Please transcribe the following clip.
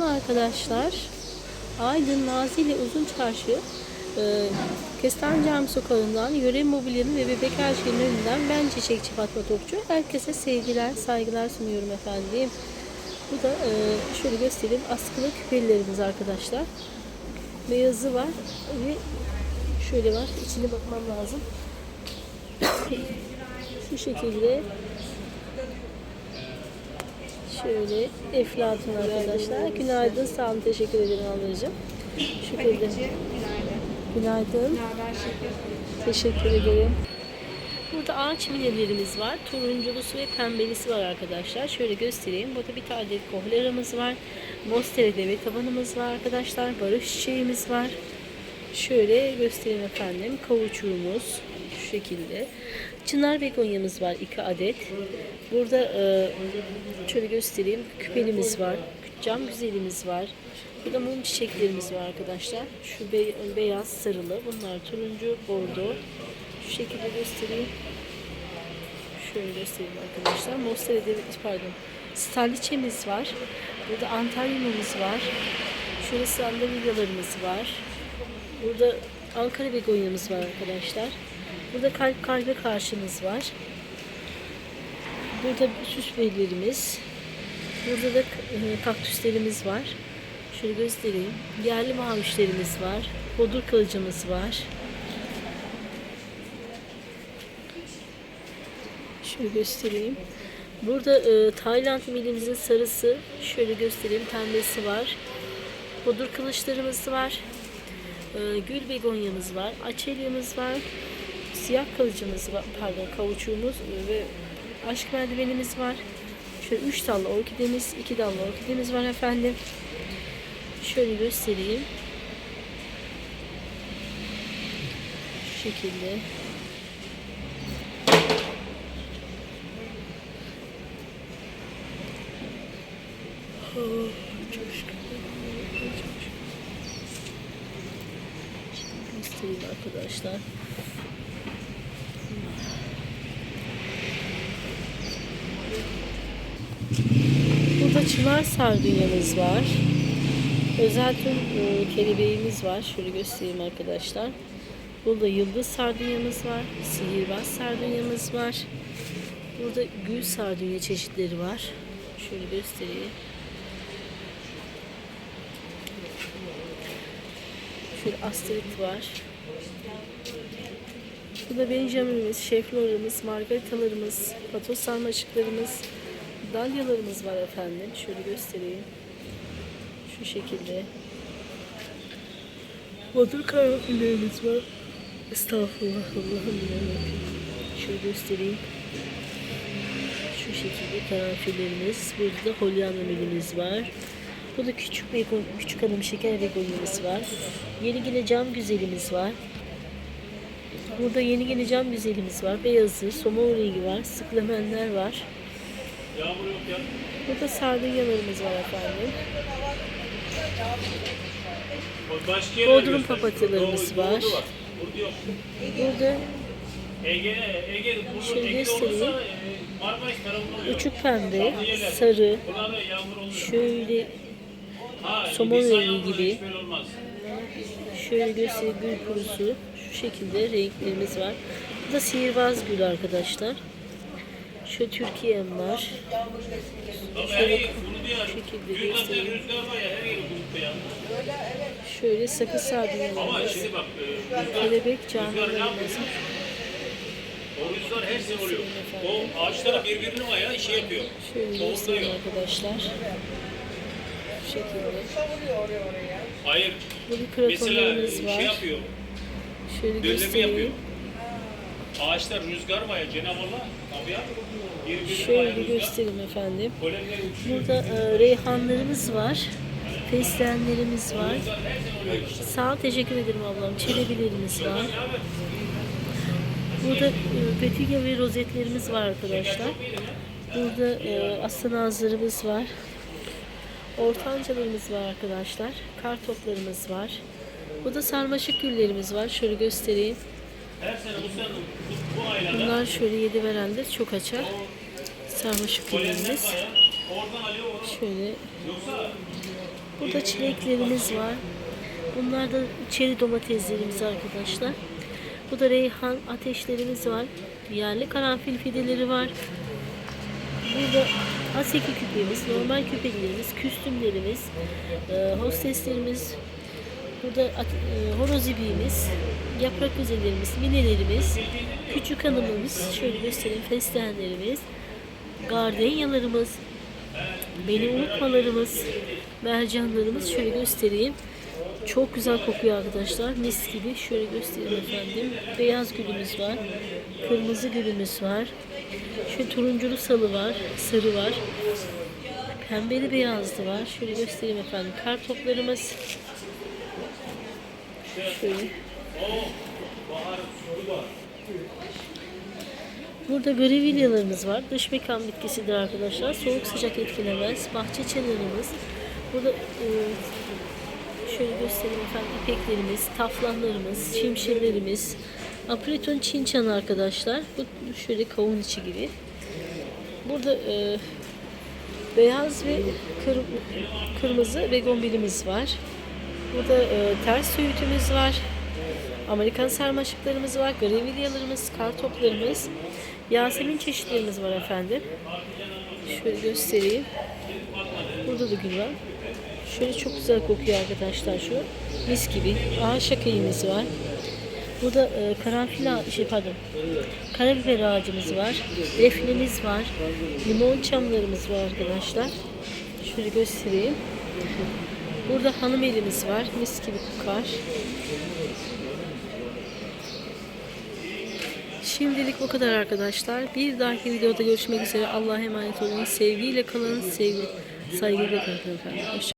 Günaydın arkadaşlar. Aydın Nazilli Uzun Çarşı e, Kestane Cami sokağından Yöre Mobilya'nın ve Bebek Her Şeyin önünden ben Çiçekçi Fatma Topçu. Herkese sevgiler, saygılar sunuyorum efendim. Bu da e, şöyle göstereyim. Askılı küpelerimiz arkadaşlar. Beyazı var ve şöyle var. İçine bakmam lazım. Şu şekilde Şöyle Eflatun arkadaşlar. Günaydın. Sağ olun. Teşekkür ederim ablacığım. Şükür de. Günaydın. Teşekkür ederim. Burada ağaç minelerimiz var. Turunculusu ve pembelisi var arkadaşlar. Şöyle göstereyim. Burada bir tane kohleramız var. Mostere deve tabanımız var arkadaşlar. Barış çiçeğimiz var. Şöyle göstereyim efendim. Kavuçuğumuz şu şekilde. Çınar begonyamız var 2 adet. Burada e, şöyle göstereyim. Küpelimiz var. Cam güzelimiz var. Burada mum çiçeklerimiz var arkadaşlar. Şu be- beyaz sarılı. Bunlar turuncu, bordo. Şu şekilde göstereyim. Şöyle göstereyim arkadaşlar. Mostere devet pardon. Starliçemiz var. Burada antalyumumuz var. Şurada sandalyalarımız var. Burada Ankara begonyamız var arkadaşlar. Burada kalp kalbe karşımız var. Burada süs beylerimiz. Burada da e, kaktüslerimiz var. Şöyle göstereyim. Yerli mavişlerimiz var. Bodur kılıcımız var. Şöyle göstereyim. Burada e, Tayland milimizin sarısı. Şöyle göstereyim. Pembesi var. Bodur kılıçlarımız var. E, gül begonyamız var. Açelyamız var. Siyah kalıcımız var. Pardon kavuçuğumuz ve aşk merdivenimiz var. Şöyle üç dallı orkidemiz, iki dallı orkidemiz var efendim. Şöyle göstereyim. Şu şekilde. Oh, çok şükür. Çok şükür. Şimdi göstereyim arkadaşlar. Burada çınar sardunyamız var. Özel tür e, kelebeğimiz var. Şöyle göstereyim arkadaşlar. Burada yıldız sardunyamız var. Sihirbaz sardunyamız var. Burada gül sardunya çeşitleri var. Şöyle göstereyim. Şöyle astrit var. Burada benjaminimiz, şeflorumuz, margaritalarımız, patos sarmaşıklarımız, dalyalarımız var efendim. Şöyle göstereyim. Şu şekilde. Badur karanfillerimiz var. Estağfurullah Allah'ım yarabbim. Şöyle göstereyim. Şu şekilde karanfillerimiz. Burada da holyana milimiz var. Burada küçük begon, küçük hanım şeker begonimiz var. Yeni yine cam güzelimiz var. Burada yeni yeni cam güzelimiz var. Beyazı, somon rengi var. Sıklamenler var. Burada sardunyalarımız var efendim. Başka Bodrum papatyalarımız var. doğuda Burada yok. Burada Ege, Ege, burada Şöyle göstereyim. e, uçuk pembe, sarı, yağmur şöyle somon rengi gibi. şöyle göstereyim gül kurusu. Şu şekilde renklerimiz var. Bu da sihirbaz gül arkadaşlar. Şu Türkiye'm var. Şöyle şu şekilde göstereyim. Şöyle sakız Ama sardunyalarımız. şimdi bak rüzgar, Kelebek canlılarımız. O rüzgar her sene oluyor. O ağaçlara birbirinin ayağı şey yapıyor. Şöyle göstereyim arkadaşlar. Şu şekilde. Hayır. Burada kratonlarımız şey var. yapıyor. Şöyle göstereyim. Ağaçlar rüzgar var ya Cenab-ı Allah. Ayağı Şöyle göstereyim efendim. Burada e, reyhanlarımız var. Fesleğenlerimiz var. Sağ ol, teşekkür ederim ablam. Çelebilerimiz var. Burada e, petilya ve rozetlerimiz var arkadaşlar. Burada e, aslan ağızlarımız var. Ortancalarımız var arkadaşlar. Kar toplarımız var. Burada sarmaşık güllerimiz var. Şöyle göstereyim. Her sene bu sene bu, bu aylarda Bunlar şöyle yedi verendir. Çok açar. Sarmaşık o- Şöyle Burada çileklerimiz var. Bunlar da çeri domateslerimiz arkadaşlar. Bu da reyhan ateşlerimiz var. Yerli karanfil fideleri var. Burada aseki küpemiz, normal küpelerimiz, küstümlerimiz, e, hosteslerimiz, burada e, horoz ibiğimiz, yaprak özelerimiz, minelerimiz, küçük hanımımız, şöyle göstereyim fesleğenlerimiz, gardenyalarımız, beni unutmalarımız, mercanlarımız şöyle göstereyim. Çok güzel kokuyor arkadaşlar. Mis gibi. Şöyle göstereyim efendim. Beyaz gülümüz var. Kırmızı gülümüz var. Şu turunculu salı var. Sarı var. Pembeli beyazlı var. Şöyle göstereyim efendim. Kar toplarımız. Şöyle. Burada grevilyalarımız var. Dış mekan bitkisidir arkadaşlar. Soğuk sıcak etkilemez. Bahçe çanırımız. Burada e, şöyle göstereyim efendim ipeklerimiz, taflanlarımız, şimşirlerimiz, apriton çin çanı arkadaşlar. Bu şöyle kavun içi gibi. Burada e, beyaz ve kır- kırmızı begonbilimiz var. Burada e, ters söğütümüz var. Amerikan sarmaşıklarımız var. Grevilyalarımız, kartoplarımız, Yasemin çeşitlerimiz var efendim. Şöyle göstereyim. Burada da gül var. Şöyle çok güzel kokuyor arkadaşlar şu. Mis gibi. Ağaç şakayımız var. Burada e, karanfil ağacı, şey pardon. Karabiber ağacımız var. Defnemiz var. Limon çamlarımız var arkadaşlar. Şöyle göstereyim. Burada hanım elimiz var. Mis gibi kokar. Şimdilik bu kadar arkadaşlar. Bir dahaki videoda görüşmek üzere. Allah'a emanet olun. Sevgiyle kalın. Sevgi, saygıyla kalın efendim.